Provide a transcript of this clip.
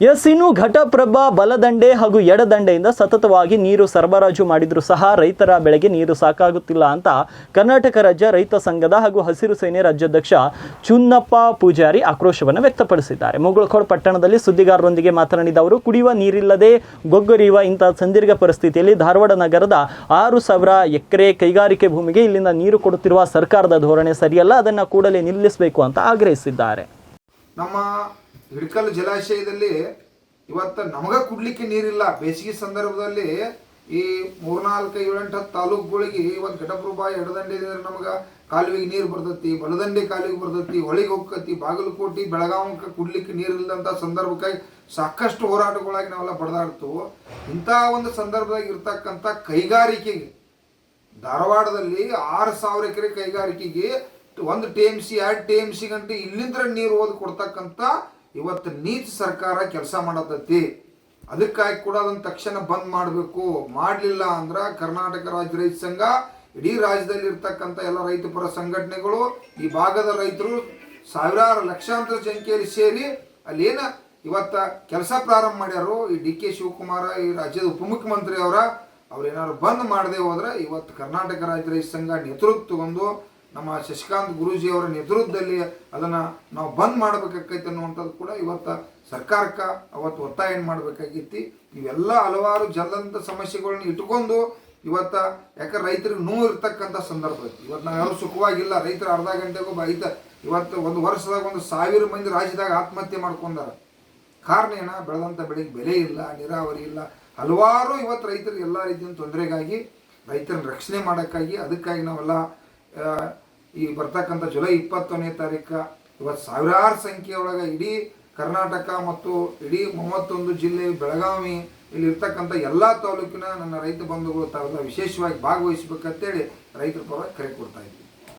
S ಇನ್ನು ಘಟಪ್ರಭಾ ಬಲದಂಡೆ ಹಾಗೂ ಎಡದಂಡೆಯಿಂದ ಸತತವಾಗಿ ನೀರು ಸರಬರಾಜು ಮಾಡಿದರೂ ಸಹ ರೈತರ ಬೆಳೆಗೆ ನೀರು ಸಾಕಾಗುತ್ತಿಲ್ಲ ಅಂತ ಕರ್ನಾಟಕ ರಾಜ್ಯ ರೈತ ಸಂಘದ ಹಾಗೂ ಹಸಿರು ಸೇನೆ ರಾಜ್ಯಾಧ್ಯಕ್ಷ ಚುನ್ನಪ್ಪ ಪೂಜಾರಿ ಆಕ್ರೋಶವನ್ನು ವ್ಯಕ್ತಪಡಿಸಿದ್ದಾರೆ. ಮುಗುಳಖೋಡ್ ಪಟ್ಟಣದಲ್ಲಿ ಸುದ್ದಿಗಾರರೊಂದಿಗೆ ಮಾತನಾಡಿದ ಅವರು, ಕುಡಿಯುವ ನೀರಿಲ್ಲದೆ ಗೊಗ್ಗರಿಯುವ ಇಂತಹ ಸಂದೀರ್ಘ ಪರಿಸ್ಥಿತಿಯಲ್ಲಿ ಧಾರವಾಡ ನಗರದ ಆರು ಸಾವಿರ ಎಕರೆ ಕೈಗಾರಿಕೆ ಭೂಮಿಗೆ ಇಲ್ಲಿಂದ ನೀರು ಕೊಡುತ್ತಿರುವ ಸರ್ಕಾರದ ಧೋರಣೆ ಸರಿಯಲ್ಲ, ಅದನ್ನು ಕೂಡಲೇ ನಿಲ್ಲಿಸಬೇಕು ಅಂತ ಆಗ್ರಹಿಸಿದ್ದಾರೆ. ನಮ್ಮ ಹಿಡ್ಕಲ್ ಜಲಾಶಯದಲ್ಲಿ ಇವತ್ತು ನಮಗ ಕುಡ್ಲಿಕ್ಕೆ ನೀರಿಲ್ಲ. ಬೇಸಿಗೆ ಸಂದರ್ಭದಲ್ಲಿ ಈ ಮೂರ್ನಾಲ್ಕು ಏಳೆಂಟು ಹತ್ತು ತಾಲೂಕುಗಳಿಗೆ ಇವತ್ತು ಘಟಪ್ರಭಾ ಎಡದಂಡೆ ನಮಗೆ ಕಾಲುವೆಗೆ ನೀರು ಬರ್ತೈತಿ, ಬಲದಂಡೆ ಕಾಲುವೆಗೆ ಬರ್ತೈತಿ, ಹೊಳಿಗೆ ಹೋಗ್ತತಿ ಬಾಗಲಕೋಟೆ ಬೆಳಗಾವಕ್ಕೆ ಕುಡ್ಲಿಕ್ಕೆ ನೀರಿಲ್ಲದಂಥ ಸಂದರ್ಭಕ್ಕಾಗಿ ಸಾಕಷ್ಟು ಹೋರಾಟಗಳಾಗಿ ನಾವೆಲ್ಲ ಬಡದಾಡ್ತು ಇಂಥ ಒಂದು ಸಂದರ್ಭದಾಗ ಇರ್ತಕ್ಕಂಥ ಕೈಗಾರಿಕೆಗೆ ಧಾರವಾಡದಲ್ಲಿ ಆರು ಸಾವಿರ ಎಕರೆ ಕೈಗಾರಿಕೆಗೆ ಒಂದು ಟಿ ಎಂ ಸಿ, ಎರಡು ಟಿ ಎಂ ಸಿ ಗಂಟೆ ಇಲ್ಲಿಂದ ನೀರು ಓದಿ ಕೊಡ್ತಕ್ಕಂಥ ಇವತ್ತು ನೀತಿ ಸರ್ಕಾರ ಕೆಲಸ ಮಾಡತೈತಿ. ಅದಕ್ಕಾಗಿ ಕೂಡ ಅದನ್ನ ತಕ್ಷಣ ಬಂದ್ ಮಾಡಬೇಕು. ಮಾಡಲಿಲ್ಲ ಅಂದ್ರೆ ಕರ್ನಾಟಕ ರಾಜ್ಯ ರೈತ ಸಂಘ, ಇಡೀ ರಾಜ್ಯದಲ್ಲಿ ಇರ್ತಕ್ಕಂಥ ಎಲ್ಲ ರೈತಪರ ಸಂಘಟನೆಗಳು, ಈ ಭಾಗದ ರೈತರು ಸಾವಿರಾರು ಲಕ್ಷಾಂತರ ಸಂಖ್ಯೆಯಲ್ಲಿ ಸೇರಿ ಅಲ್ಲೇನ ಇವತ್ತ ಕೆಲಸ ಪ್ರಾರಂಭ ಮಾಡ್ಯಾರು. ಈ ಡಿ ಕೆ ಶಿವಕುಮಾರ, ಈ ರಾಜ್ಯದ ಉಪಮುಖ್ಯಮಂತ್ರಿ ಅವರ, ಅವ್ರೇನಾದ್ರು ಬಂದ್ ಮಾಡದೆ ಹೋದ್ರೆ ಇವತ್ತು ಕರ್ನಾಟಕ ರಾಜ್ಯ ರೈತ ಸಂಘ ನೇತೃತ್ವಗೊಂಡು ನಮ್ಮ ಶಶಿಕಾಂತ್ ಗುರೂಜಿ ಅವರ ನೇತೃತ್ವದಲ್ಲಿ ಅದನ್ನ ನಾವು ಬಂದ್ ಮಾಡಬೇಕಾಕೈತೆ ಅನ್ನುವಂಥದ್ದು ಕೂಡ ಇವತ್ತು ಸರ್ಕಾರಕ್ಕೆ ಅವತ್ತು ಒತ್ತಾಯ ಏನು ಮಾಡಬೇಕಾಗಿತ್ತು. ಇವೆಲ್ಲ ಹಲವಾರು ಜಲಂತ ಸಮಸ್ಯೆಗಳನ್ನ ಇಟ್ಕೊಂಡು ಇವತ್ತ ಯಾಕಂದ್ರೆ ರೈತರಿಗೆ ನೋವು ಇರ್ತಕ್ಕಂಥ ಸಂದರ್ಭ ಐತಿ ಇವತ್ತು ನಾವು ಯಾರು ಸುಖವಾಗಿಲ್ಲ. ರೈತರು ಅರ್ಧ ಗಂಟೆಗೂ ರೈತ ಇವತ್ತು ಒಂದು ವರ್ಷದಾಗ ಒಂದು ಸಾವಿರ ಮಂದಿ ರಾಜ್ಯದಾಗ ಆತ್ಮಹತ್ಯೆ ಮಾಡ್ಕೊಂಡಾರ. ಕಾರಣ ಏನ? ಬೆಳೆದಂಥ ಬೆಳೆಗೆ ಬೆಲೆ ಇಲ್ಲ, ನೀರಾವರಿ ಇಲ್ಲ. ಹಲವಾರು ಇವತ್ತು ರೈತರಿಗೆ ಎಲ್ಲ ರೀತಿಯ ತೊಂದರೆಗಾಗಿ ರೈತರನ್ನ ರಕ್ಷಣೆ ಮಾಡೋಕ್ಕಾಗಿ ಅದಕ್ಕಾಗಿ ನಾವೆಲ್ಲ ಈ ಬರ್ತಕ್ಕಂಥ ಜುಲೈ ಇಪ್ಪತ್ತೊಂದನೇ ತಾರೀಕು ಇವತ್ತು ಸಾವಿರಾರು ಸಂಖ್ಯೆಯೊಳಗೆ ಇಡೀ ಕರ್ನಾಟಕ ಮತ್ತು ಇಡೀ ಮೂವತ್ತೊಂದು ಜಿಲ್ಲೆ ಬೆಳಗಾವಿ ಇಲ್ಲಿ ಇರ್ತಕ್ಕಂಥ ಎಲ್ಲ ತಾಲೂಕಿನ ನನ್ನ ರೈತ ಬಂಧುಗಳು ತಾವೆಲ್ಲ ವಿಶೇಷವಾಗಿ ಭಾಗವಹಿಸ್ಬೇಕಂತೇಳಿ ರೈತರ ಪರವಾಗಿ ಕರೆ ಕೊಡ್ತಾ ಇದ್ದೀವಿ